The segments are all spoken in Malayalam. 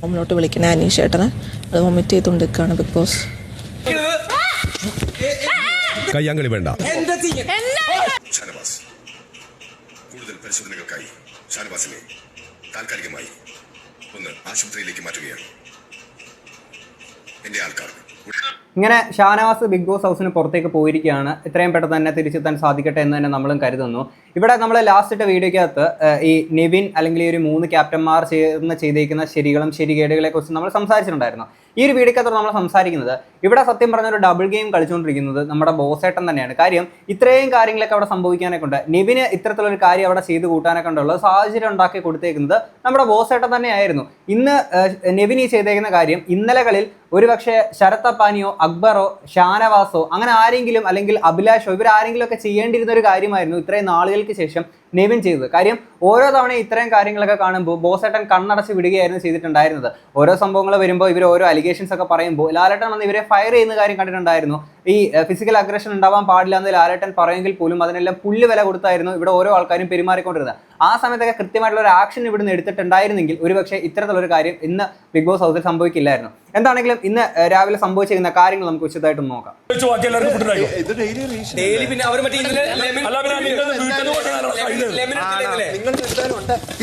മുമ്പിലോട്ട് വിളിക്കണേ അനീഷ് ഏട്ടനെ. അത് വൊമിറ്റ് ചെയ്തുകൊണ്ടിരിക്കുകയാണ് ബിഗ് ബോസ് കയ്യാങ്കളി വേണ്ട. കൂടുതൽ പരിശോധനകൾക്കായി ഷാനവാസിനെ താൽക്കാലികമായി ഒന്ന് ആശുപത്രിയിലേക്ക് മാറ്റുകയാണ്. എന്റെ ആൾക്കാർക്ക് ഇങ്ങനെ ഷാനവാസ് ബിഗ് ബോസ് ഹൗസിന് പുറത്തേക്ക് പോയിരിക്കുകയാണ്. ഇത്രയും പെട്ടെന്ന് തന്നെ തിരിച്ചെത്താൻ സാധിക്കട്ടെ എന്ന് തന്നെ നമ്മളും കരുതുന്നു. ഇവിടെ നമ്മൾ ലാസ്റ്റ് ഇട്ട വീഡിയോക്കകത്ത് ഏഹ്, ഈ നിവിൻ അല്ലെങ്കിൽ ഈ ഒരു മൂന്ന് ക്യാപ്റ്റന്മാർ ചേർന്ന് ചെയ്തേക്കുന്ന ശരികളും ശരികേടുകളെ കുറിച്ച് നമ്മൾ സംസാരിച്ചിട്ടുണ്ടായിരുന്നു. ഈ ഒരു വീഡിയോക്കകത്ത് നമ്മൾ സംസാരിക്കുന്നത് ഇവിടെ സത്യം പറഞ്ഞ ഒരു ഡബിൾ ഗെയിം കളിച്ചുകൊണ്ടിരിക്കുന്നത് നമ്മുടെ ബോസേട്ടൻ തന്നെയാണ്. കാര്യം ഇത്രയും കാര്യങ്ങളൊക്കെ അവിടെ സംഭവിക്കാനൊക്കെ ഉണ്ട്. നിവിന് ഇത്തരത്തിലൊരു കാര്യം അവിടെ ചെയ്ത് കൂട്ടാനൊക്കെ ഉണ്ടുള്ള സാഹചര്യം ഉണ്ടാക്കി കൊടുത്തേക്കുന്നത് നമ്മുടെ ബോസേട്ടൻ തന്നെയായിരുന്നു. ഇന്ന് നിവിൻ ഈ ചെയ്തേക്കുന്ന കാര്യം ഇന്നലകളിൽ ഒരുപക്ഷെ ശരത്തപ്പാനിയോ അക്ബറോ ഷാനവാസോ അങ്ങനെ ആരെങ്കിലും അല്ലെങ്കിൽ അഭിലാഷോ ഇവരാരെങ്കിലും ഒക്കെ ചെയ്യേണ്ടിയിരുന്ന ഒരു കാര്യമായിരുന്നു ഇത്രയും നാളുകൾക്ക് ശേഷം നെവിൻ ചെയ്തത്. കാര്യം ഓരോ തവണ ഇത്രയും കാര്യങ്ങളൊക്കെ കാണുമ്പോൾ ബോസേട്ടൻ കണ്ണടച്ച് വിടുകയായിരുന്നു ചെയ്തിട്ടുണ്ടായിരുന്നത്. ഓരോ സംഭവങ്ങൾ വരുമ്പോൾ ഇവർ ഓരോ അലിഗേഷൻസ് ഒക്കെ പറയുമ്പോൾ ലാലേട്ടൻ വന്ന് ഇവരെ ഫയർ ചെയ്യുന്ന കാര്യം കണ്ടിട്ടുണ്ടായിരുന്നു. ഈ ഫിസിക്കൽ അഗ്രഷൻ ഉണ്ടാവാൻ പാടില്ല എന്ന് ലാലേട്ടൻ പറയുമെങ്കിൽ പോലും അതിനെല്ലാം പുല്ല് വില കൊടുത്തായിരുന്നു ഇവിടെ ഓരോ ആൾക്കാരും പെരുമാറിക്കൊണ്ടിരുന്നത്. ആ സമയത്തൊക്കെ കൃത്യമായിട്ടുള്ള ഒരു ആക്ഷൻ ഇവിടുന്ന് എടുത്തിട്ടുണ്ടായിരുന്നെങ്കിൽ ഒരുപക്ഷെ ഒരു കാര്യം ഇന്ന് ബിഗ് ബോസ് ഹൗസിൽ സംഭവിക്കില്ലായിരുന്നു. എന്താണെങ്കിലും ഇന്ന് രാവിലെ സംഭവിച്ചിരിക്കുന്ന കാര്യങ്ങൾ നമുക്ക് വിശദമായിട്ട് നോക്കാം.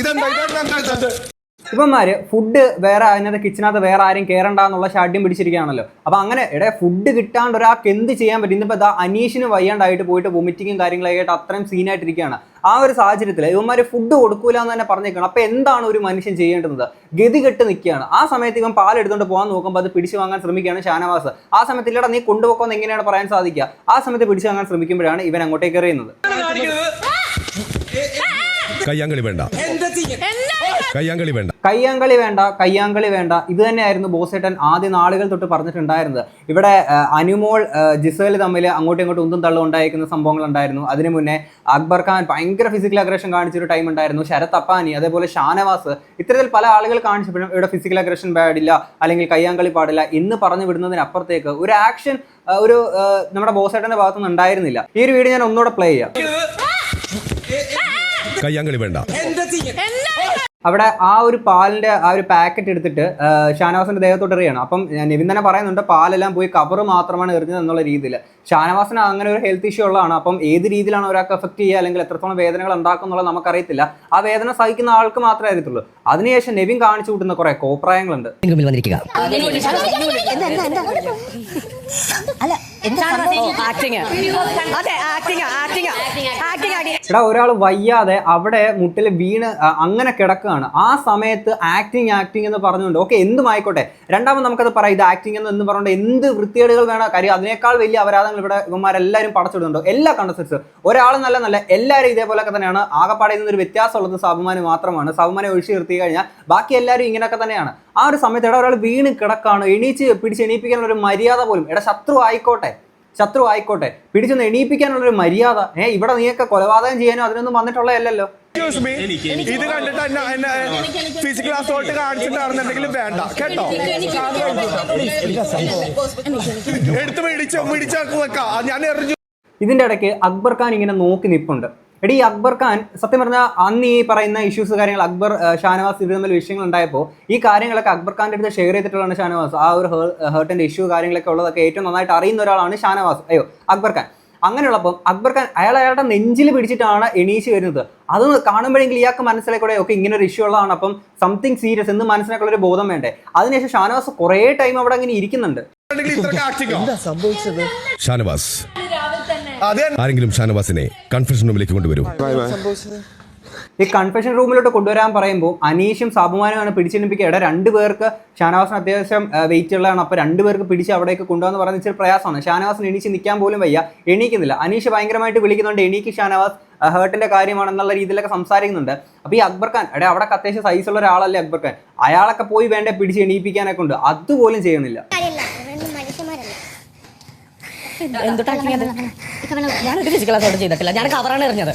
ഇതെന്താ? ഇവന്മാര് ഫുഡ് വേറെ അതിനകത്ത് കിച്ചനകത്ത് വേറെ ആരും കയറണ്ട എന്നുള്ള ഷാഡ്യം പിടിച്ചിരിക്കുകയാണല്ലോ. അപ്പൊ അങ്ങനെ ഇടെ ഫുഡ് കിട്ടാണ്ട് ഒരാൾക്ക് എന്ത് ചെയ്യാൻ പറ്റും? ഇന്നിപ്പോ ഇതാ അനീഷിന് വയ്യാണ്ടായിട്ട് പോയിട്ട് വൊമിറ്റിങ്ങും കാര്യങ്ങളൊക്കെ ആയിട്ട് അത്രയും സീനായിട്ടിരിക്കുകയാണ് ആ ഒരു സാഹചര്യത്തിൽ ഇവന്മാര് ഫുഡ് കൊടുക്കൂല എന്ന് തന്നെ പറഞ്ഞേക്കണം. അപ്പൊ എന്താണ് ഒരു മനുഷ്യൻ ചെയ്യേണ്ടത് ഗതി കെട്ട് നിൽക്കുകയാണ്. ആ സമയത്ത് ഇവൻ പാൽ എടുത്തുകൊണ്ട് പോകാൻ നോക്കുമ്പോൾ അത് പിടിച്ചു വാങ്ങാൻ ശ്രമിക്കുകയാണ് ഷാനവാസ്. ആ സമയത്ത് ഇല്ലടാ നീ കൊണ്ടുപോക്കോന്ന് എങ്ങനെയാണ് പറയാൻ സാധിക്കുക? ആ സമയത്ത് പിടിച്ചു വാങ്ങാൻ ശ്രമിക്കുമ്പോഴാണ് ഇവൻ അങ്ങോട്ടേക്ക് എറിയുന്നത്. കയ്യാങ്കളി വേണ്ട. എന്താ ചെയ്യാ? കയ്യാങ്കളി വേണ്ട. കയ്യാങ്കളി വേണ്ട കയ്യാങ്കളി വേണ്ട. ഇത് തന്നെയായിരുന്നു ബോസേട്ടൻ ആദ്യ നാളുകൾ തൊട്ട് പറഞ്ഞിട്ടുണ്ടായിരുന്നത്. ഇവിടെ അനുമോൾ ജിസേൽ തമ്മിൽ അങ്ങോട്ടും ഇങ്ങോട്ടും ഉന്തും തള്ളും ഉണ്ടായിരിക്കുന്ന സംഭവങ്ങൾ ഉണ്ടായിരുന്നു. അതിനു മുന്നേ അക്ബർ ഖാൻ ഭയങ്കര ഫിസിക്കൽ അഗ്രഷൻ കാണിച്ചൊരു ടൈം ഉണ്ടായിരുന്നു. ശരത് അപ്പാനി അതേപോലെ ഷാനവാസ് ഇത്തരത്തിൽ പല ആളുകൾ കാണിച്ചപ്പോഴും ഇവിടെ ഫിസിക്കൽ അഗ്രഷൻ പാടില്ല അല്ലെങ്കിൽ കയ്യാങ്കളി പാടില്ല എന്ന് പറഞ്ഞു വിടുന്നതിനപ്പുറത്തേക്ക് ഒരു ആക്ഷൻ ഒരു നമ്മുടെ ബോസേട്ടന്റെ ഭാഗത്തുനിന്ന് ഉണ്ടായിരുന്നില്ല. ഈ ഒരു വീഡിയോ ഞാൻ ഒന്നുകൂടെ പ്ലേ ചെയ്യാം. കയ്യാങ്കളി വേണ്ട. അവിടെ ആ ഒരു പാലിന്റെ ആ ഒരു പാക്കറ്റ് എടുത്തിട്ട് ഷാനവാസിന്റെ ഷാനവാസിന്റെ ദേഹത്തോട്ട് എറിയണം. അപ്പം നിവിൻ തന്നെ പറയുന്നുണ്ട് പാലെല്ലാം പോയി കവർ മാത്രമാണ് എറിഞ്ഞത് എന്നുള്ള രീതിയിൽ ഷാനവാസിന് അങ്ങനെ ഒരു ഹെൽത്ത് ഇഷ്യൂ ഉള്ളതാണ്. അപ്പം ഏത് രീതിയിലാണ് ഒരാൾക്ക് എഫക്ട് ചെയ്യുക? അല്ലെങ്കിൽ എത്രത്തോളം വേദനകൾ ഉണ്ടാക്കും എന്നുള്ളത് നമുക്കറിയത്തില്ല. ആ വേദന സഹിക്കുന്ന ആൾക്ക് മാത്രമേ അറിയത്തുള്ളൂ. അതിനുശേഷം നെവിൻ കാണിച്ചു കൂട്ടുന്ന കുറെ കോപ്രായങ്ങളുണ്ട്. അല്ല എടാ ഒരാൾ വയ്യാതെ അവിടെ മുട്ടിൽ വീണ് അങ്ങനെ കിടക്കുകയാണ്. ആ സമയത്ത് ആക്ടിങ് ആക്ടിങ് എന്ന് പറഞ്ഞുകൊണ്ട് ഓക്കെ എന്തും ആയിക്കോട്ടെ. രണ്ടാമത് നമുക്കത് പറയാം ഇത് ആക്ടിങ് എന്ന് എന്ന് പറഞ്ഞുകൊണ്ട് എന്ത് വൃത്തികേടുകൾ വേണം കാര്യം അതിനേക്കാൾ വലിയ അപരാധങ്ങൾ ഇവിടെ ഇവന്മാരെല്ലാവരും പടച്ചിടുന്നുണ്ടോ. എല്ലാ കണ്ടസ്റ്റൻസ് ഒരാൾ നല്ല നല്ല എല്ലാവരും ഇതേപോലൊക്കെ തന്നെയാണ്. ആകപ്പാടെ ഒരു വ്യത്യാസമുള്ളത് സബുമാന് മാത്രമാണ്. സബുമാനെ ഒഴിച്ചു നിർത്തി കഴിഞ്ഞാൽ ബാക്കി എല്ലാവരും ഇങ്ങനെയൊക്കെ തന്നെയാണ്. ആ ഒരു സമയത്ത് എടാ ഒരാൾ വീണ് കിടക്കാണ്. എണീച്ച് പിടിച്ച് എണീപ്പിക്കാനുള്ള ഒരു മര്യാദ പോലും. എടാ ശത്രു ആയിക്കോട്ടെ ശത്രു ആയിക്കോട്ടെ. പിടിച്ചൊന്ന് എണീപ്പിക്കാനുള്ള ഒരു മര്യാദ. ഏ ഇവിടെ നീയൊക്കെ കൊലപാതകം ചെയ്യാനോ അതിനൊന്നും വന്നിട്ടുള്ളതല്ലല്ലോ. ഇത് കണ്ടിട്ട് എന്നെ ഫിസിക്കൽ അസോൾട്ട് കാണിച്ചിട്ടാണെന്നുണ്ടെങ്കിൽ വേണ്ട കേട്ടോ? എടുത്ത് മേടിച്ചോ മേടിച്ചാക്ക് വെക്കാം. ഞാൻ എറിഞ്ഞു. ഇതിന്റെ ഇടയ്ക്ക് അക്ബർ ഖാൻ ഇങ്ങനെ നോക്കി നിപ്പുണ്ട്. എടി അക്ബർ ഖാൻ സത്യം പറഞ്ഞാൽ അന്ന് ഈ പറയുന്ന ഇഷ്യൂസ് കാര്യങ്ങൾ അക്ബർ ഷാനവാസ് ഇവർ തമ്മിൽ വിഷയങ്ങൾ ഉണ്ടായപ്പോൾ ഈ കാര്യങ്ങളൊക്കെ അക്ബർ ഖാന്റെ അടുത്ത് ഷെയർ ചെയ്തിട്ടുള്ളതാണ് ഷാനവാസ്. ആ ഒരു ഹേർട്ടിന്റെ ഇഷ്യൂ കാര്യങ്ങളൊക്കെ ഉള്ളതൊക്കെ ഏറ്റവും നന്നായിട്ട് അറിയുന്ന ഒരാളാണ് ഷാനവാസ്. അയ്യോ അക്ബർ ഖാൻ. അങ്ങനെയുള്ളപ്പം അക്ബർ ഖാൻ അയാൾ അയാളുടെ നെഞ്ചിൽ പിടിച്ചിട്ടാണ് എണീച്ച് വരുന്നത്. അത് കാണുമ്പോഴെങ്കിൽ ഇയാൾക്ക് മനസ്സിലാക്കൂടെ ഒക്കെ ഇങ്ങനെ ഒരു ഇഷ്യൂ ഉള്ളതാണ്. അപ്പം സംതിങ് സീരിയസ് എന്ന് മനസ്സിലാക്കുള്ള ഒരു ബോധം വേണ്ടേ? അതിനുശേഷം ഷാനവാസ് കുറേ ടൈം അവിടെ അങ്ങനെ ഇരിക്കുന്നുണ്ട്. ഇത്ര കാക്ഷിക്കോ ഷാനവാസ് ആരെങ്കിലും ഷാനവാസിനെ കൺഫ്യൂഷൻ റൂമിലേക്ക് കൊണ്ടുവരൂ. ഈ കൺഫെഷൻ റൂമിലോട്ട് കൊണ്ടുവരാൻ പറയുമ്പോൾ അനീഷും സാബുമാനുമാണ് പിടിച്ചെടുപ്പിക്കുക ഇട രണ്ടുപേർക്ക് ഷാനവാസിന് അത്യാവശ്യം വെയിറ്റ് ഉള്ളതാണ്. അപ്പോൾ രണ്ടുപേർക്ക് പിടിച്ച് അവിടേക്ക് കൊണ്ടുവന്ന് പറഞ്ഞ ഇച്ചിരി പ്രയാസമാണ്. ഷാനവാസിന് എണീച്ച് നിൽക്കാൻ പോലും വയ്യ. എണീക്കുന്നില്ല. അനീഷ് ഭയങ്കരമായിട്ട് വിളിക്കുന്നുണ്ട്. എണീക്ക് ഷാനവാസ് ഹേർട്ടിന്റെ കാര്യമാണെന്നുള്ള രീതിയിലൊക്കെ സംസാരിക്കുന്നുണ്ട്. അപ്പോൾ ഈ അക്ബർ ഖാൻ എടേ അവിടെ അത്യാവശ്യം സൈസുള്ള ഒരാളല്ലേ അക്ബർ ഖാൻ? അയാളൊക്കെ പോയി വേണ്ട പിടിച്ച് എണീപ്പിക്കാനൊക്കെ ഉണ്ട്. അതുപോലും ചെയ്യുന്നില്ല. എന്തുട്ട് ടാക്കിങ് അത് ഞാനൊരു ഫിസിക്കൽ അസോൾട്ട് ചെയ്തിട്ടില്ല. ഞാൻ കവറാണ് എറിഞ്ഞത്.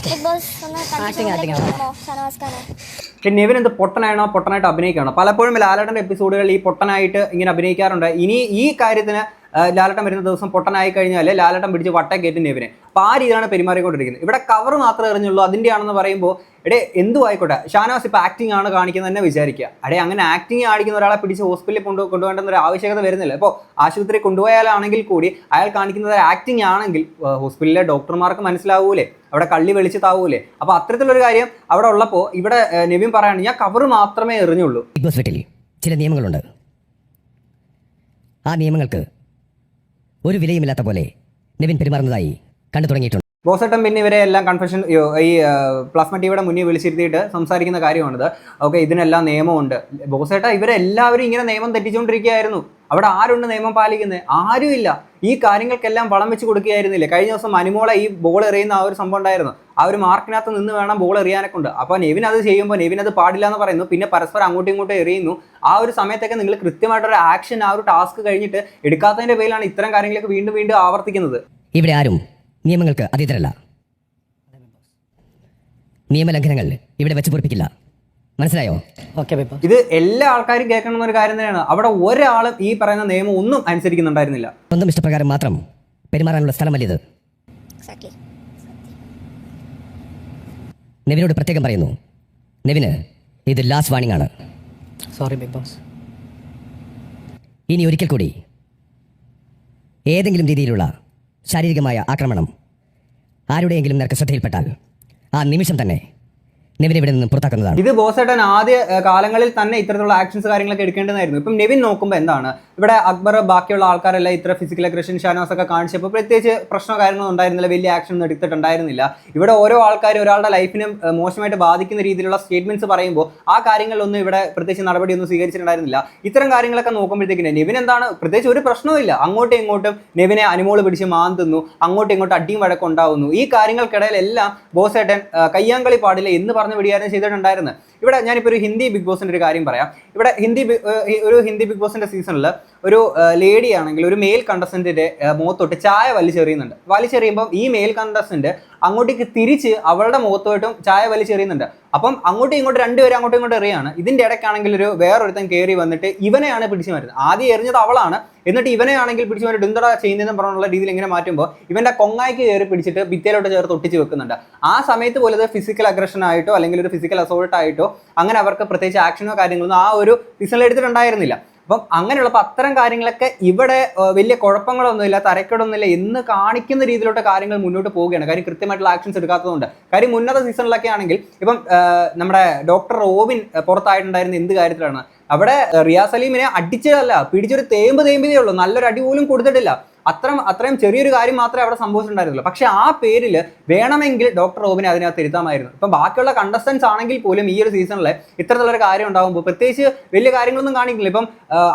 പിന്നെ ഇവൻ എന്ത് പൊട്ടനാണോ പൊട്ടനായിട്ട് അഭിനയിക്കുകയാണോ? പലപ്പോഴും ലാലേട്ടന്റെ എപ്പിസോഡുകൾ ഈ പൊട്ടനായിട്ട് ഇങ്ങനെ അഭിനയിക്കാറുണ്ട്. ഇനി ഈ കാര്യത്തിന് ആ, ലാലട്ടൻ വരുന്ന ദിവസം പൊട്ടനായി കഴിഞ്ഞാൽ ലാലട്ടം പിടിച്ച് വട്ട കയറ്റുന്ന അപ്പോൾ ആ രീതിയിലാണ് പെരുമാറിക്കൊണ്ടിരിക്കുന്നത്. ഇവിടെ കവർ മാത്രമേ എറിഞ്ഞുള്ളൂ അതിന്റെ ആണെന്ന് പറയുമ്പോൾ എടേ എന്തു ആയിക്കോട്ടെ ഷാനാസ് ഇപ്പോൾ ആക്ടിംഗ് ആണ് കാണിക്കുന്നത് തന്നെ വിചാരിക്കുക. അടേ അങ്ങനെ ആക്ടിങ് ആടിക്കുന്ന ഒരാളെ പിടിച്ച് ഹോസ്പിറ്റലിൽ കൊണ്ടു കൊണ്ടുപോകേണ്ട ഒരു ആവശ്യകത വരുന്നില്ല. ഇപ്പോൾ ആശുപത്രി കൊണ്ടുപോയാലാണെങ്കിൽ കൂടി അയാൾ കാണിക്കുന്നത് ആക്ടിങ് ആണെങ്കിൽ ഹോസ്പിറ്റലിലെ ഡോക്ടർമാർക്ക് മനസ്സിലാവൂലേ അവിടെ കള്ളി വെളിച്ച് താവൂലേ അപ്പോൾ അത്തരത്തിലൊരു കാര്യം അവിടെ ഉള്ളപ്പോൾ ഇവിടെ നെവിൻ പറയാണ് ഞാൻ കവർ മാത്രമേ എറിഞ്ഞുള്ളൂ. ഹോസ്പിറ്റലിൽ ചില നിയമങ്ങളുണ്ട്. ആ നിയമങ്ങൾക്ക് ഒരു വിലയുമില്ലാത്ത പോലെ നിവിൻ പെരുമാറുന്നതായി കണ്ടു തുടങ്ങിയിട്ടുണ്ട്. ബോസേട്ടൻ പിന്നെ ഇവരെ എല്ലാം കൺഫെഷൻ ഈ പ്ലാസ്മ ടിവിയുടെ മുന്നിൽ വിളിച്ചിരുത്തിയിട്ട് സംസാരിക്കുന്ന കാര്യമാണിത് ഓക്കെ ഇതിനെല്ലാം നിയമമുണ്ട്. ബോസേട്ട ഇവരെല്ലാവരും ഇങ്ങനെ നിയമം തെറ്റിച്ചുകൊണ്ടിരിക്കുകയായിരുന്നു. അവിടെ ആരുണ്ട് നിയമം പാലിക്കുന്നത്? ആരുമില്ല. ഈ കാര്യങ്ങൾക്കെല്ലാം വളം വെച്ച് കൊടുക്കുകയായിരുന്നില്ലേ? കഴിഞ്ഞ ദിവസം മനുമോളെ ഈ ബോൾ എറിയുന്ന ആ ഒരു സംഭവം ഉണ്ടായിരുന്നു. ആ ഒരു മാർക്കിനകത്ത് നിന്ന് വേണം ബോൾ എറിയാനൊക്കെ ഉണ്ട്. അപ്പോൾ നെവിൻ അത് ചെയ്യുമ്പോൾ നെവിൻ അത് പാടില്ല എന്ന് പറയുന്നു. പിന്നെ പരസ്പരം അങ്ങോട്ടും ഇങ്ങോട്ടും എറിയുന്നു. ആ ഒരു സമയത്തൊക്കെ നിങ്ങൾ കൃത്യമായിട്ടൊരു ആക്ഷൻ ആ ഒരു ടാസ്ക് കഴിഞ്ഞിട്ട് എടുക്കാത്തതിന്റെ പേരിലാണ് ഇത്തരം കാര്യങ്ങളൊക്കെ വീണ്ടും വീണ്ടും ആവർത്തിക്കുന്നത്. ഇവിടെ ആരും നിയമങ്ങൾക്ക് അതീതരല്ല. നിയമലംഘനങ്ങൾ ഇവിടെ വെച്ച് പൊറിപ്പിക്കില്ല. മനസ്സിലായോ? ഓക്കെ ഇത് എല്ലാ ആൾക്കാരും കേൾക്കണം എന്നൊരു കാര്യം തന്നെയാണ്. അവിടെ ഒരാളും ഈ പറയുന്ന നിയമം ഒന്നും അനുസരിക്കുന്നുണ്ടായിരുന്നില്ല. സ്വന്തം ഇഷ്ടപ്രകാരം മാത്രം പെരുമാറാനുള്ള സ്ഥലമല്ല ഇത് എക്സാക്ട്ലി നെവിനോട് പ്രത്യേകം പറയുന്നു. നെവിന് ഇത് ലാസ്റ്റ് വാണിംഗ് ആണ്. സോറി ബിഗ് ബോസ് ഇനി ഒരിക്കൽ കൂടി ഏതെങ്കിലും രീതിയിലുള്ള ശാരീരികമായ ആക്രമണം ആരുടെയെങ്കിലും നേർക്ക് ശ്രദ്ധയിൽപ്പെട്ടാൽ ആ നിമിഷം തന്നെ നെവിൻ ഇവിടെ നിന്ന് പുറത്താക്കുന്നതാണ്. ഇത് ബോസേട്ടൻ ആദ്യ കാലങ്ങളിൽ തന്നെ ഇത്തരത്തിലുള്ള ആക്ഷൻസ് കാര്യങ്ങളൊക്കെ എടുക്കേണ്ടതായിരുന്നു. ഇപ്പം നെവിൻ നോക്കുമ്പോൾ എന്താണ്? ഇവിടെ അക്ബർ ബാക്കിയുള്ള ആൾക്കാരെല്ലാം ഇത്ര ഫിസിക്കൽ അഗ്രഷൻ ഷാനോസ് ഒക്കെ കാണിച്ചപ്പോൾ പ്രത്യേകിച്ച് പ്രശ്നമോ കാര്യങ്ങളൊന്നും ഉണ്ടായിരുന്നില്ല വലിയ ആക്ഷൻ ഒന്നും എടുത്തിട്ടുണ്ടായിരുന്നില്ല. ഇവിടെ ഓരോ ആൾക്കാരും ഒരാളുടെ ലൈഫിനെ മോശമായിട്ട് ബാധിക്കുന്ന രീതിയിലുള്ള സ്റ്റേറ്റ്മെന്റ്സ് പറയുമ്പോൾ ആ കാര്യങ്ങളിലൊന്നും ഇവിടെ പ്രത്യേകിച്ച് നടപടിയൊന്നും സ്വീകരിച്ചിട്ടുണ്ടായിരുന്നില്ല. ഇത്തരം കാര്യങ്ങളൊക്കെ നോക്കുമ്പോഴത്തേക്കിന് നെവിൻ എന്താണ് പ്രത്യേകിച്ച് ഒരു പ്രശ്നവുമില്ല അങ്ങോട്ടും ഇങ്ങോട്ടും നെവിനെ അനുമോൾ പിടിച്ച് മാന്തുന്നു അങ്ങോട്ടും ഇങ്ങോട്ടും അടിയും വഴക്കം ഉണ്ടാവുന്നു. ഈ കാര്യങ്ങൾക്കിടയിലെല്ലാം ബോസേട്ടൻ കയ്യാങ്കളി പാടില്ല എന്ന് പറഞ്ഞ് വിടിയാരം ചെയ്തിട്ടുണ്ടായിരുന്നു. ഇവിടെ ഞാനിപ്പോൾ ഒരു ഹിന്ദി ബിഗ് ബോസിന്റെ ഒരു കാര്യം പറയാം. ഇവിടെ ഹിന്ദി ഒരു ഹിന്ദി ബിഗ് ബോസിന്റെ സീസണിൽ ഒരു ലേഡി ആണെങ്കിൽ ഒരു മെയിൽ കണ്ടസ്റ്റന്റിന്റെ മുഖത്തോട്ട് ചായ വലിച്ചെറിയുന്നുണ്ട്. വലിച്ചെറിയുമ്പോൾ ഈ മെയിൽ കണ്ടസ്റ്റന്റ് അങ്ങോട്ടേക്ക് തിരിച്ച് അവളുടെ മുഖത്തോട്ടും ചായ വലിച്ചെറിയുന്നുണ്ട്. അപ്പം അങ്ങോട്ടും ഇങ്ങോട്ടും രണ്ടുപേരും അങ്ങോട്ടും ഇങ്ങോട്ടും എറിയാണ്. ഇതിന്റെ ഇടയ്ക്കാണെങ്കിൽ ഒരു വേറൊരുത്തൻ കയറി വന്നിട്ട് ഇവനെയാണ് പിടിച്ചു മാറ്റുന്നത്. ആദ്യം എറിഞ്ഞത് അവളാണ്. എന്നിട്ട് ഇവനെ ആണെങ്കിൽ പിടിച്ചു മാറ്റിട്ട് എന്തടാ ചെയ്യുന്നതെന്ന് പറഞ്ഞുള്ള രീതിയിൽ ഇങ്ങനെ മാറ്റുമ്പോൾ ഇവന്റെ കൊങ്ങായ്ക്ക് കയറി പിടിച്ചിട്ട് ഭിത്തിയിലോട്ട് ചേർത്ത് ഒട്ടിച്ച് വെക്കുന്നുണ്ട്. ആ സമയത്ത് പോലെ ഫിസിക്കൽ അഗ്രഷൻ ആയിട്ടോ അല്ലെങ്കിൽ ഒരു ഫിസിക്കൽ അസോൾട്ട് ആയിട്ടോ അങ്ങനെ അവർക്ക് പ്രത്യേകിച്ച് ആക്ഷനോ കാര്യങ്ങളൊന്നും ആ ഒരു സീസണിൽ എടുത്തിട്ടുണ്ടായിരുന്നില്ല. അപ്പം അങ്ങനെയുള്ളപ്പോൾ അത്തരം കാര്യങ്ങളൊക്കെ ഇവിടെ വലിയ വലിയ കുഴപ്പങ്ങളൊന്നുമില്ല തരക്കേടൊന്നുമില്ല എന്ന് കാണിക്കുന്ന രീതിയിലോട്ട് കാര്യങ്ങൾ മുന്നോട്ട് പോവുകയാണ്. കാര്യം കൃത്യമായിട്ടുള്ള ആക്ഷൻസ് എടുക്കാത്തതുകൊണ്ട്. കാര്യം ഉന്നത സീസണിലൊക്കെ ആണെങ്കിൽ ഇപ്പം നമ്മുടെ ഡോക്ടർ റോബിൻ പുറത്തായിട്ടുണ്ടായിരുന്ന എന്ത് കാര്യത്തിലാണ്? അവിടെ റിയാസ് സലീമിനെ അടിച്ചതല്ല പിടിച്ചൊരു തേമ്പ് തേമ്പിതേ ഉള്ളൂ. നല്ലൊരു അടി പോലും കൊടുത്തിട്ടില്ല. അത്രയും അത്രയും ചെറിയൊരു കാര്യം മാത്രമേ അവിടെ സംഭവിച്ചിട്ടുണ്ടായിരുന്നുള്ളൂ. പക്ഷേ ആ പേരിൽ വേണമെങ്കിൽ ഡോക്ടർ റോബിനെ അതിനകത്ത് ഇരുത്താമായിരുന്നു. ഇപ്പം ബാക്കിയുള്ള കണ്ടസ്റ്റൻസ് ആണെങ്കിൽ പോലും ഈ ഒരു സീസണിൽ ഇത്തരത്തിലൊരു കാര്യം ഉണ്ടാകുമ്പോൾ പ്രത്യേകിച്ച് വലിയ കാര്യങ്ങളൊന്നും കാണിക്കില്ല. ഇപ്പം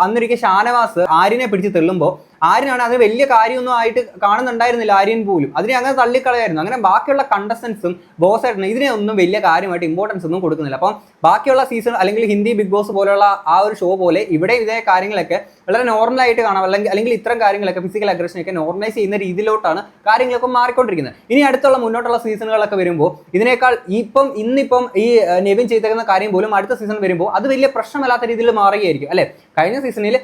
അന്നൊരിക്കൽ ഷാനവാസ് ആര്യനെ പിടിച്ച് തെള്ളുമ്പോൾ ആര്യനാണ് അത് വലിയ കാര്യമൊന്നും ആയിട്ട് കാണുന്നുണ്ടായിരുന്നില്ല ആര്യൻ പോലും. അതിനെ അങ്ങനെ തള്ളിക്കളയായിരുന്നു. അങ്ങനെ ബാക്കിയുള്ള കണ്ടസ്റ്റൻസും ബോസായിട്ടും ഇതിനെ ഒന്നും വലിയ കാര്യമായിട്ട് ഇമ്പോർട്ടൻസ് ഒന്നും കൊടുക്കുന്നില്ല. അപ്പം ബാക്കിയുള്ള സീസൺ അല്ലെങ്കിൽ ഹിന്ദി ബിഗ് ബോസ് പോലെയുള്ള ആ ഒരു ഷോ പോലെ ഇവിടെ ഇതേ കാര്യങ്ങളൊക്കെ വളരെ നോർമലായിട്ട് കാണാം. അല്ലെങ്കിൽ അല്ലെങ്കിൽ ഇത്തരം കാര്യങ്ങളൊക്കെ ഫിസിക്കൽ അഗ്രഷനൊക്കെ നോർമലൈസ് ചെയ്യുന്ന രീതിയിലോട്ടാണ് കാര്യങ്ങളൊക്കെ മാറിക്കൊണ്ടിരിക്കുന്നത്. ഇനി അടുത്തുള്ള മുന്നോട്ടുള്ള സീസണുകളൊക്കെ വരുമ്പോൾ ഇതിനേക്കാൾ ഇപ്പം ഇന്നിപ്പം ഈ നെവിൻ ചെയ്തേക്കുന്ന കാര്യം പോലും അടുത്ത സീസൺ വരുമ്പോൾ അത് വലിയ പ്രശ്നമല്ലാത്ത രീതിയിൽ മാറുകയായിരിക്കും അല്ലേ? കഴിഞ്ഞ സീസണിൽ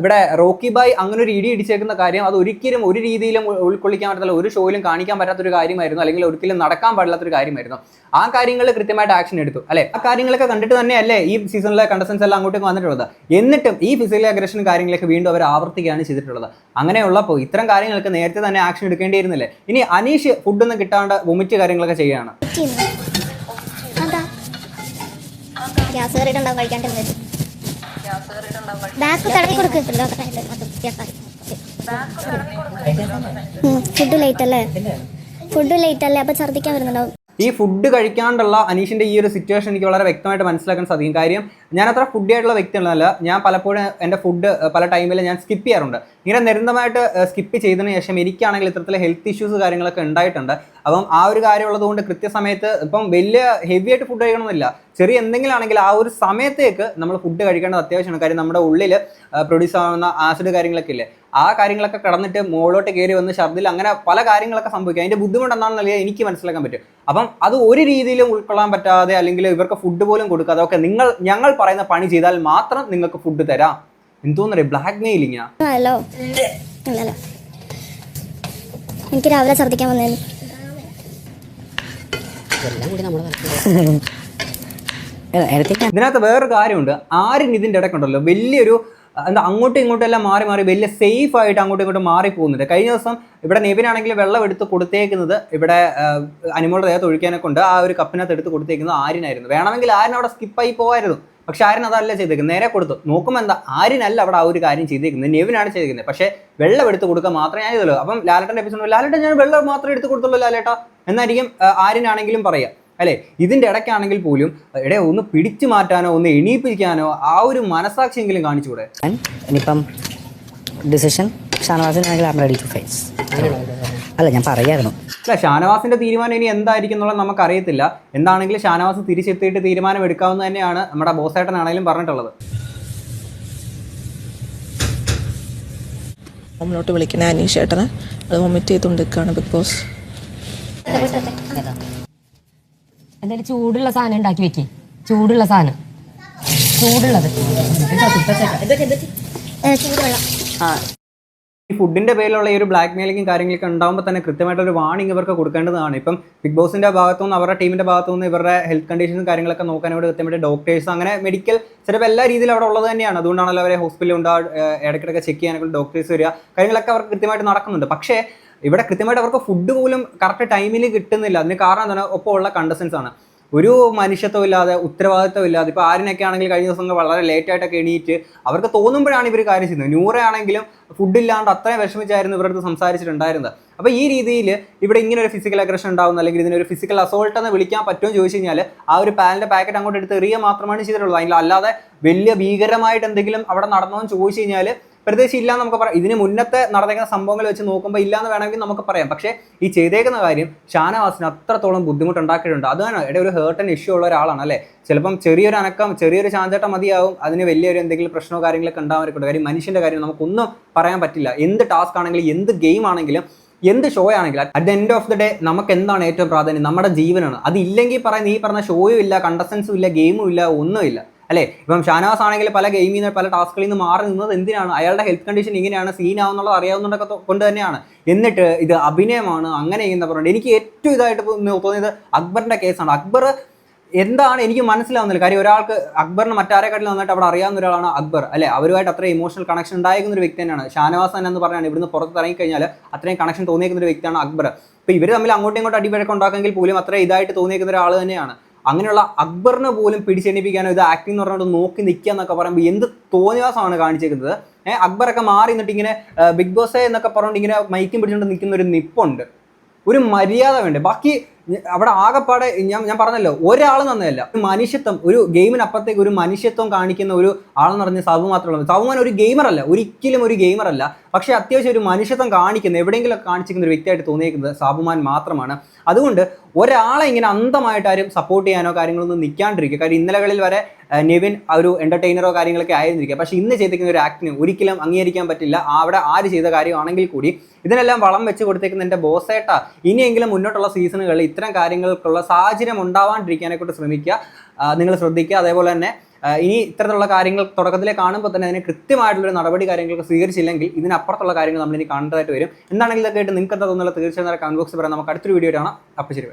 ഇവിടെ റോക്കി ബായ് അങ്ങനെ ഒരു ഇടി ഇടിച്ചേക്കുന്ന കാര്യം അത് ഒരിക്കലും ഒരു രീതിയിലും ഉൾക്കൊള്ളിക്കാൻ പറ്റത്തില്ല. ഒരു ഷോയിലും കാണിക്കാൻ പറ്റാത്തൊരു കാര്യമായിരുന്നു. അല്ലെങ്കിൽ ഒരിക്കലും നടക്കാൻ പാടില്ലാത്തൊരു കാര്യമായിരുന്നു. ആ കാര്യങ്ങൾ കൃത്യമായിട്ട് ആക്ഷൻ എടുത്തു. അല്ലെ? ആ കാര്യങ്ങളൊക്കെ കണ്ടിട്ട് തന്നെയല്ലേ ഈ സീസണിലെ കണ്ടസ്റ്റൻസ് എല്ലാം അങ്ങോട്ടേക്ക് വന്നിട്ടുള്ളത്? എന്നിട്ടും ഈ ഫിസിക്കൽ അഗ്രഷൻ കാര്യങ്ങളൊക്കെ വീണ്ടും അവർ ആവർത്തിക്കുകയാണ് ചെയ്തിട്ടുള്ളത്. അങ്ങനെയുള്ളപ്പോൾ ഇത്തരം കാര്യങ്ങൾക്ക് നേരത്തെ തന്നെ ആക്ഷൻ എടുക്കേണ്ടിയിരുന്നില്ലേ? ഇനി അനീഷ് ഫുഡൊന്നും കിട്ടാണ്ട് വൊമിറ്റ് കാര്യങ്ങളൊക്കെ ചെയ്യുകയാണ്. ഗ്യാസ് കഴിക്കാണ്ടിരുന്നത് ബാക്ക് തടവി ഫുഡ് ലേറ്റ് അല്ലേ? ഫുഡ് ലേറ്റ് അല്ലേ? അപ്പൊ ഛർദ്ദിക്കാൻ വരുന്നുണ്ടാവും. ഈ ഫുഡ് കഴിക്കാണ്ടുള്ള അനീഷിന്റെ ഈ ഒരു സിറ്റുവേഷൻ എനിക്ക് വളരെ വ്യക്തമായിട്ട് മനസ്സിലാക്കാൻ സാധിക്കും. കാര്യം ഞാൻ അത്ര ഫുഡി ആയിട്ടുള്ള വ്യക്തിയല്ല. ഞാൻ പലപ്പോഴും എന്റെ ഫുഡ് പല ടൈമിൽ ഞാൻ സ്കിപ്പ് ചെയ്യാറുണ്ട്. ഇങ്ങനെ നിരന്തരമായിട്ട് സ്കിപ്പ് ചെയ്തതിന് ശേഷം എനിക്കാണെങ്കിൽ ഇത്തരത്തിലെ ഹെൽത്ത് ഇഷ്യൂസ് കാര്യങ്ങളൊക്കെ ഉണ്ടായിട്ടുണ്ട്. അപ്പം ആ ഒരു കാര്യമുള്ളത് കൊണ്ട് കൃത്യസമയത്ത് ഇപ്പം വലിയ ഹെവി ആയിട്ട് ഫുഡ് കഴിക്കണമെന്നില്ല ചെറിയ എന്തെങ്കിലും ആണെങ്കിൽ ആ ഒരു സമയത്തേക്ക് നമ്മൾ ഫുഡ് കഴിക്കേണ്ടത് അത്യാവശ്യമാണ്. കാര്യം നമ്മുടെ ഉള്ളിൽ പ്രൊഡ്യൂസ് ആവുന്ന ആസിഡ് കാര്യങ്ങളൊക്കെ ഇല്ലേ? ആ കാര്യങ്ങളൊക്കെ കടന്നിട്ട് മുകളിലോട്ട് കയറി വന്ന് ഛർദിൽ അങ്ങനെ പല കാര്യങ്ങളൊക്കെ സംഭവിക്കും. അതിന്റെ ബുദ്ധിമുട്ട് എന്താണെന്ന് എനിക്ക് മനസ്സിലാക്കാൻ പറ്റും. അപ്പം അത് ഒരു രീതിയിലും ഉൾക്കൊള്ളാൻ പറ്റാതെ അല്ലെങ്കിൽ ഇവർക്ക് ഫുഡ് പോലും കൊടുക്കാതെ ഒക്കെ നിങ്ങൾ ഞങ്ങൾ പറയുന്ന പണി ചെയ്താൽ മാത്രം നിങ്ങൾക്ക് ഫുഡ് തരാം. എന്തോന്നറി ബ്ലാക്ക് മെയിലിങ്ങാ ഹലോ. എനിക്ക് രാവിലെ ഛർദ്ദിക്കാൻ വന്നേന്. ഇതിനകത്ത് വേറൊരു കാര്യമുണ്ട്. ആരും ഇതിന്റെ ഇടയ്ക്കുണ്ടല്ലോ. വലിയൊരു എന്താ അങ്ങോട്ടും ഇങ്ങോട്ടും എല്ലാം മാറി മാറി വലിയ സേഫ് ആയിട്ട് അങ്ങോട്ടും ഇങ്ങോട്ടും മാറി പോകുന്നുണ്ട് കഴിഞ്ഞ ദിവസം ഇവിടെ നെവിനാണെങ്കിൽ വെള്ളം എടുത്ത് കൊടുത്തേക്കുന്നത് ഇവിടെ അനിമോളുടെ ദേഹത്ത് ഒഴിക്കാനൊക്കെ ഉണ്ട്. ആ ഒരു കപ്പിനകത്ത് എടുത്ത് കൊടുത്തേക്കുന്നത് ആരിനായിരുന്നു വേണമെങ്കിൽ ആര്യൻ അവിടെ സ്കിപ്പായി പോകായിരുന്നു പക്ഷെ ആര്യൻ അതല്ല ചെയ്തേക്കുന്നത്. നേരെ കൊടുത്തു. നോക്കുമ്പോൾ എന്താ ആരിനല്ല അവിടെ ആ ഒരു കാര്യം ചെയ്തേക്കുന്നത്. നെവിനാണ് ചെയ്തേക്കുന്നത്. പക്ഷേ വെള്ളം എടുത്ത് കൊടുക്കുക മാത്രമേ ഞാൻ ചെയ്തുള്ളൂ. അപ്പം ലാലേട്ടന്റെ എപ്പിസോഡ് ലാലേട്ടൻ ഞാൻ വെള്ളം മാത്രമേ എടുത്ത് കൊടുത്തുള്ളൂ ലാലേട്ടാ. എന്നായിരിക്കും ആരിനാണെങ്കിലും പറയുക അല്ലെ? ഇതിന്റെ ഇടയ്ക്കാണെങ്കിൽ പോലും എടേ ഒന്ന് പിടിച്ചു മാറ്റാനോ ഒന്ന് എണീപ്പിക്കാനോ ആ ഒരു മനസാക്ഷിയെങ്കിലും കാണിച്ചുകൂടെ? ഇനിയിപ്പം ഡിസിഷൻ ഷാനവാസിനാണെങ്കിൽ ഫേസ് അല്ല ഞാൻ പറയായിരുന്നു. അല്ല ഷാനവാസിന്റെ തീരുമാനം ഇനി എന്തായിരിക്കും എന്നുള്ളത് നമുക്ക് അറിയത്തില്ല എന്താണെങ്കിലും ഷാനവാസ് തിരിച്ചെത്തിയിട്ട് തീരുമാനം എടുക്കാവുന്ന തന്നെയാണ് നമ്മുടെ ബോസേട്ടനാണെങ്കിലും പറഞ്ഞിട്ടുള്ളത്. മുന്നോട്ട് വിളിക്കുന്ന അനീഷ് ഏട്ടനെ അത് വൊമിറ്റ് ചെയ്തുകൊണ്ടിരിക്കുകയാണ് ബിഗ് ബോസ് എന്തായാലും ചൂടുള്ള സാധനം ഉണ്ടാക്കി വെക്കേ. ചൂടുള്ള സാധനം. ചൂടുള്ളത്. ആ. ഈ ഫുഡിന്റെ പേരിലുള്ള ഈ ഒരു ബ്ലാക്ക് മെയിലിങ്ങും കാര്യങ്ങളൊക്കെ ഉണ്ടാകുമ്പോൾ തന്നെ കൃത്യമായിട്ട് ഒരു വാണിംഗ് ഇവർക്ക് കൊടുക്കേണ്ടതാണ്. ഇപ്പം ബിഗ് ബോസിന്റെ ഭാഗത്തുനിന്ന് അവരുടെ ടീമിന്റെ ഭാഗത്തുനിന്ന് ഇവരുടെ ഹെൽത്ത് കണ്ടീഷൻസും കാര്യങ്ങളൊക്കെ നോക്കാൻ ഇവിടെ കൃത്യമായിട്ട് ഡോക്ടേഴ്സ് അങ്ങനെ മെഡിക്കൽ ചിലപ്പോൾ എല്ലാ രീതിയിലും അവിടെ ഉള്ളത് തന്നെയാണ്. അതുകൊണ്ടാണല്ലോ അവരെ ഹോസ്പിറ്റലിൽ ഉണ്ടാ ഇടയ്ക്കിടയ്ക്ക് ചെക്ക് ചെയ്യാനൊക്കെ ഡോക്ടേഴ്സ് വരിക. കാര്യങ്ങളൊക്കെ അവർക്ക് കൃത്യമായിട്ട് നടക്കുന്നുണ്ട്. പക്ഷേ ഇവിടെ കൃത്യമായിട്ട് അവർക്ക് ഫുഡ് പോലും കറക്റ്റ് ടൈമിൽ കിട്ടുന്നില്ല. അതിന് കാരണം എന്താണ്? ഒപ്പം ഉള്ള കണ്ടസൻസ് ആണ്. ഒരു മനുഷ്യത്വം ഇല്ലാതെ ഉത്തരവാദിത്വം ഇല്ലാതെ ഇപ്പോൾ ആരിനൊക്കെ ആണെങ്കിൽ കഴിഞ്ഞ ദിവസങ്ങൾ വളരെ ലേറ്റായിട്ടൊക്കെ എണീറ്റ് അവർക്ക് തോന്നുമ്പോഴാണ് ഇവർ കാര്യം ചെയ്യുന്നത്. നൂറയാണെങ്കിലും ഫുഡ് ഇല്ലാണ്ട് അത്രയും വിഷമിച്ചായിരുന്നു ഇവരുടെ അടുത്ത് സംസാരിച്ചിട്ടുണ്ടായിരുന്നത്. അപ്പോൾ ഈ രീതിയിൽ ഇവിടെ ഇങ്ങനെ ഒരു ഫിസിക്കൽ അഗ്രഷൻ ഉണ്ടാവുന്ന അല്ലെങ്കിൽ ഇതിനൊരു ഫിസിക്കൽ അസോൾട്ട് എന്ന് വിളിക്കാൻ പറ്റുമോ ചോദിച്ചു കഴിഞ്ഞാൽ ആ ഒരു പാലിന്റെ പാക്കറ്റ് അങ്ങോട്ട് എടുത്ത് എറിയുക മാത്രമാണ് ചെയ്തിട്ടുള്ളത്. അതിൽ അല്ലാതെ വലിയ ഭീകരമായിട്ട് എന്തെങ്കിലും അവിടെ നടന്നോ എന്ന് ചോദിച്ചു കഴിഞ്ഞാൽ പ്രത്യേകിച്ച് ഇല്ല നമുക്ക് പറയാം. ഇതിന് മുന്നത്തെ നടന്നേക്കുന്ന സംഭവങ്ങൾ വെച്ച് നോക്കുമ്പോൾ ഇല്ല എന്ന് വേണമെങ്കിൽ നമുക്ക് പറയാം. പക്ഷേ ഈ ചെയ്തേക്കുന്ന കാര്യം ഷാനവാസിന് അത്രത്തോളം ബുദ്ധിമുട്ടുണ്ടാക്കിയിട്ടുണ്ട്. അതാണ് ഇവിടെ ഒരു ഹേർട്ട് ആൻഡ് ഇഷ്യൂ ഉള്ള ഒരാളാണ് അല്ലേ? ചിലപ്പം ചെറിയൊരു അനക്കം ചെറിയൊരു ചാഞ്ചേട്ടം മതിയാവും. അതിന് വലിയൊരു എന്തെങ്കിലും പ്രശ്നമോ കാര്യങ്ങളൊക്കെ ഉണ്ടാവാനൊക്കെ കാര്യം മനുഷ്യന്റെ കാര്യം നമുക്കൊന്നും പറയാൻ പറ്റില്ല. എന്ത് ടാസ്ക് ആണെങ്കിലും എന്ത് ഗെയിം ആണെങ്കിലും എന്ത് ഷോ ആണെങ്കിലും at the end of the day നമുക്ക് എന്താണ് ഏറ്റവും പ്രാധാന്യം? നമ്മുടെ ജീവനാണ്. അതില്ലെങ്കിൽ പറയുന്ന ഈ പറഞ്ഞ ഷോയും ഇല്ല കണ്ടസ്റ്റൻസും ഇല്ല ഗെയിമും ഇല്ല ഒന്നുമില്ല. അല്ലേ? ഇപ്പം ഷാനവാസ് ആണെങ്കിൽ പല ഗെയിമിൽ നിന്ന് പല ടാസ്കുകളിൽ നിന്ന് മാറി നിന്നത് എന്തിനാണ്? അയാളുടെ ഹെൽത്ത് കണ്ടീഷൻ ഇങ്ങനെയാണ് സീൻ ആവുന്നുള്ളത് അറിയാവുന്നതൊക്കെ കൊണ്ട് തന്നെയാണ്. എന്നിട്ട് ഇത് അഭിനയമാണ് അങ്ങനെ ചെയ്യുന്ന പറഞ്ഞു എനിക്ക് ഏറ്റവും ഇതായിട്ട് തോന്നിയത് അക്ബറിന്റെ കേസാണ് അക്ബർ എന്താണ് എനിക്ക് മനസ്സിലാവുന്നില്ല. കാര്യം ഒരാൾക്ക് അക്ബറിന് മറ്റാരെക്കാട്ടിൽ നന്നായിട്ട് അവിടെ അറിയാവുന്ന ഒരാളാണ് അക്ബർ അല്ലെ? അവരുമായിട്ട് അത്രയും ഇമോഷണൽ കണക്ഷൻ ഉണ്ടായിരിക്കുന്ന ഒരു വ്യക്തി തന്നെയാണ്. ഷാനവാസൻ എന്ന് പറഞ്ഞാണ് ഇവിടുന്ന് പുറത്ത് ഇറങ്ങിക്കഴിഞ്ഞാൽ അത്രയും കണക്ഷൻ തോന്നിയിരിക്കുന്ന ഒരു വ്യക്തിയാണ് അക്ബർ. അപ്പോൾ ഇവർ തമ്മിൽ അങ്ങോട്ടും ഇങ്ങോട്ടും അടിപഴക്കം ഉണ്ടാക്കുമെങ്കിൽ പോലും അത്രയും ഇതായിട്ട് തോന്നിയിരിക്കുന്ന ഒരാൾ തന്നെയാണ്. അങ്ങനെയുള്ള അക്ബറിനെ പോലും പിടിച്ചെണിപ്പിക്കാനോ ഇത് ആക്ടിംഗ് എന്ന് പറഞ്ഞുകൊണ്ട് നോക്കി നിൽക്കുക എന്നൊക്കെ പറയുമ്പോൾ എന്ത് തോന്നിവാസമാണ് കാണിച്ചിരിക്കുന്നത് ഏഹ് അക്ബറൊക്കെ മാറി നിന്നിട്ട് ഇങ്ങനെ ബിഗ് ബോസ് എന്നൊക്കെ പറഞ്ഞുകൊണ്ട് ഇങ്ങനെ മൈക്കും പിടിച്ചുകൊണ്ട് നിൽക്കുന്ന ഒരു നിപ്പുണ്ട്. ഒരു മര്യാദ വേണ്ടേ? ബാക്കി അവിടെ ആകെപ്പാടെ ഞാൻ ഞാൻ പറഞ്ഞല്ലോ ഒരാൾ നന്നല്ല മനുഷ്യത്വം ഒരു ഗെയിമിനപ്പുറത്തേക്ക് ഒരു മനുഷ്യത്വം കാണിക്കുന്ന ഒരു ആളെന്ന് പറഞ്ഞ സബു മാത്രമേ ഉള്ളൂ സബുമാൻ ഒരു ഗെയിമർ അല്ല ഒരിക്കലും ഒരു ഗെയിമർ അല്ല പക്ഷേ അത്യാവശ്യം ഒരു മനുഷ്യത്വം കാണിക്കുന്ന എവിടെയെങ്കിലും കാണിച്ചിരിക്കുന്ന ഒരു വ്യക്തിയായിട്ട് തോന്നിയിരിക്കുന്നത് സാബുമാൻ മാത്രമാണ്. അതുകൊണ്ട് ഒരാളെ ഇങ്ങനെ അന്ധമായിട്ട് ആരും സപ്പോർട്ട് ചെയ്യാനോ കാര്യങ്ങളൊന്നും നിൽക്കാണ്ടിരിക്കുക. കാര്യം ഇന്നലകളിൽ വരെ നിവിൻ ഒരു എന്റർടൈനറോ കാര്യങ്ങളൊക്കെ ആയിരുന്നിരിക്കുക. പക്ഷേ ഇന്ന് ചെയ്തിരിക്കുന്ന ഒരു ആക്ടിന് ഒരിക്കലും അംഗീകരിക്കാൻ പറ്റില്ല. അവിടെ ആര് ചെയ്ത കാര്യമാണെങ്കിൽ കൂടി ഇതിനെല്ലാം വളം വെച്ച് കൊടുത്തേക്കുന്ന എന്റെ ബോസേട്ട ഇനിയെങ്കിലും മുന്നോട്ടുള്ള സീസണുകളിൽ ഇത്തരം കാര്യങ്ങൾക്കുള്ള സാഹചര്യം ഉണ്ടാവാണ്ടിരിക്കാനെ ശ്രമിക്കുക. നിങ്ങൾ ശ്രദ്ധിക്കുക. അതേപോലെ തന്നെ ഇനി ഇത്തരത്തിലുള്ള കാര്യങ്ങൾ തുടക്കത്തിലെ കാണുമ്പോൾ തന്നെ അതിന് കൃത്യമായിട്ടുള്ള നടപടി കാര്യങ്ങളൊക്കെ സ്വീകരിച്ചില്ലെങ്കിൽ ഇതിനപ്പുറത്തുള്ള കാര്യങ്ങൾ നമ്മൾ ഇനി കാണേണ്ടതായിട്ട് വരും. എന്താണെങ്കിലും ഇതൊക്കെ ആയിട്ട് നിങ്ങൾക്ക് എന്താ തോന്നുന്നത്? തീർച്ചയായും കമന്റ് ബോക്സിൽ പറയാം. നമുക്ക് അടുത്തൊരു വീഡിയോ കാണാം. അപ്പോൾ ശരി.